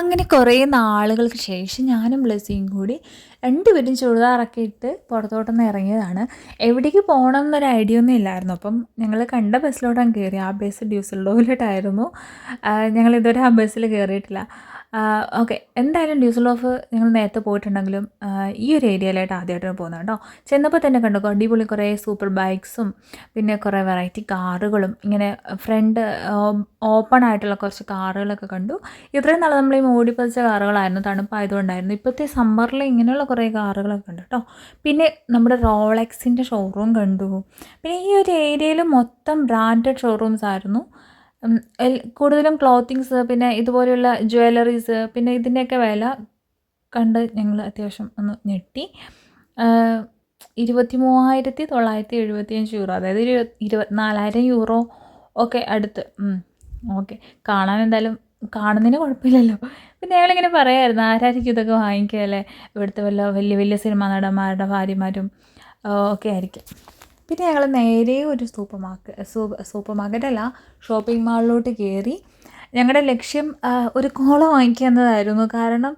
അങ്ങനെ കുറേ നാളുകൾക്ക് ശേഷം ഞാനും ബ്ലെസ്സിയും കൂടി രണ്ടുപേരും ചുരിദാറൊക്കെ ഇട്ട് പുറത്തോട്ടൊന്ന് ഇറങ്ങിയതാണ്. എവിടേക്ക് പോകണം എന്നൊരു ഐഡിയ ഒന്നും ഇല്ലായിരുന്നു. അപ്പം ഞങ്ങൾ കണ്ട ബസ്സിലോട്ടാണ് കയറി. ആ ബസ് ഡ്യൂസൽഡോഫിലോട്ടായിരുന്നു ഞങ്ങൾ ഇതുവരെ ആ ബസ്സിൽ കയറിയിട്ടില്ല. ഓക്കെ. എന്തായാലും ഡ്യൂസൽഡോഫ് നിങ്ങൾ നേരത്തെ പോയിട്ടുണ്ടെങ്കിലും ഈ ഒരു ഏരിയയിലായിട്ട് ആദ്യമായിട്ടാണ് പോകുന്നത് കേട്ടോ. ചെന്നപ്പോൾ തന്നെ കണ്ടു അടിപൊളി കുറേ സൂപ്പർ ബൈക്സും പിന്നെ കുറേ വെറൈറ്റി കാറുകളും ഇങ്ങനെ ഫ്രണ്ട് ഓപ്പൺ ആയിട്ടുള്ള കുറച്ച് കാറുകളൊക്കെ കണ്ടു. ഇത്രയും നാളെ നമ്മൾ ഈ മോടിപ്പതിച്ച കാറുകളായിരുന്നു തണുപ്പായതുകൊണ്ടായിരുന്നു. ഇപ്പോഴത്തെ സമ്മറിൽ ഇങ്ങനെയുള്ള കുറേ കാറുകളൊക്കെ ഉണ്ട് കേട്ടോ. പിന്നെ നമ്മുടെ റോളക്സിന്റെ ഷോറൂം കണ്ടു. പിന്നെ ഈ ഒരു ഏരിയയിൽ മൊത്തം ബ്രാൻഡഡ് ഷോറൂംസ് ആയിരുന്നു. കൂടുതലും ക്ലോത്തിങ്സ് പിന്നെ ഇതുപോലെയുള്ള ജ്വല്ലറീസ് പിന്നെ ഇതിന്റെയൊക്കെ വില കണ്ട് ഞങ്ങൾ അത്യാവശ്യം ഒന്ന് ഞെട്ടി. ഇരുപത്തി മൂവായിരത്തി തൊള്ളായിരത്തി എഴുപത്തിയഞ്ച് യൂറോ അതായത് ഒരു ഇരുപത്തിനാലായിരം യൂറോ ഒക്കെ അടുത്ത്. ഓക്കെ കാണാൻ എന്തായാലും കാണുന്നതിന് കുഴപ്പമില്ലല്ലോ. പിന്നെ ഞങ്ങളിങ്ങനെ പറയായിരുന്നു ആരായിരിക്കും ഇതൊക്കെ വാങ്ങിക്കുക അല്ലേ? ഇവിടുത്തെ വല്ല വലിയ വലിയ സിനിമാ നടന്മാരുടെ ഭാര്യമാരും ഒക്കെ ആയിരിക്കും. പിന്നെ ഞങ്ങൾ നേരെ ഒരു സൂപ്പർ മാർക്കറ്റ് സൂപ്പർ മാർക്കറ്റല്ല ഷോപ്പിംഗ് മാളിലോട്ട് കയറി ഞങ്ങളുടെ ലക്ഷ്യം ഒരു കോള വാങ്ങിക്കുക എന്നതായിരുന്നു കാരണം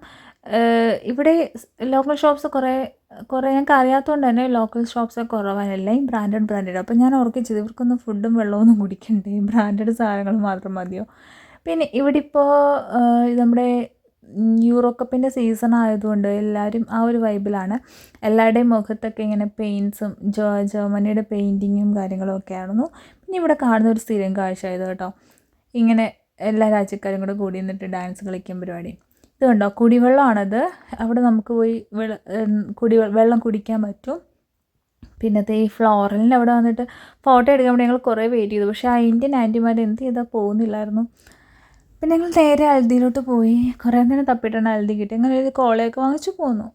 ഇവിടെ ലോക്കൽ ഷോപ്സ് കുറേ കുറേ ഞങ്ങൾക്ക് അറിയാത്തതുകൊണ്ട് തന്നെ ലോക്കൽ ഷോപ്സ് കുറവാണ്. എല്ലാം ബ്രാൻഡഡ് ബ്രാൻഡഡ്. അപ്പോൾ ഞാൻ ഓർക്കിച്ചത് ഇവർക്കൊന്നും ഫുഡും വെള്ളമൊന്നും കുടിക്കണ്ടേ? ബ്രാൻഡഡ് സാധനങ്ങൾ മാത്രം മതിയോ? പിന്നെ ഇവിടെ ഇപ്പോൾ നമ്മുടെ യൂറോ കപ്പിന്റെ സീസൺ ആയതുകൊണ്ട് എല്ലാവരും ആ ഒരു വൈബിലാണ്. എല്ലാവരുടെയും മുഖത്തൊക്കെ ഇങ്ങനെ പെയിൻസും ജോ ജർമ്മനിയുടെ പെയിന്റിങ്ങും കാര്യങ്ങളും ഒക്കെ ആയിരുന്നു. പിന്നെ ഇവിടെ കാണുന്ന ഒരു സ്ഥിരം കാഴ്ച ആയത് കേട്ടോ. ഇങ്ങനെ എല്ലാ രാജ്യക്കാരും കൂടെ കൂടി നിന്നിട്ട് ഡാൻസ് കളിക്കാൻ പരിപാടി. ഇത് കണ്ടോ? കുടിവെള്ളമാണത്. അവിടെ നമുക്ക് പോയി വെള്ള കുടി വെള്ളം കുടിക്കാൻ പറ്റും. പിന്നത്തെ ഈ ഫ്ലോറലിന്റെ അവിടെ വന്നിട്ട് ഫോട്ടോ എടുക്കാൻ വേണ്ടി ഞങ്ങൾ കുറേ വെയിറ്റ് ചെയ്തു. പക്ഷേ ആ ഇന്ത്യൻ ആന്റിമാർ എന്ത് ചെയ്താൽ പോകുന്നില്ലായിരുന്നു. പിന്നെ ഞങ്ങൾ നേരെ ഹൽദിയിലോട്ട് പോയി. കുറേ നേരം തപ്പിയിട്ടാണ് ഹൽദി കിട്ടി അങ്ങനെ ഒരു കോളയൊക്കെ വാങ്ങിച്ച് പോന്നു.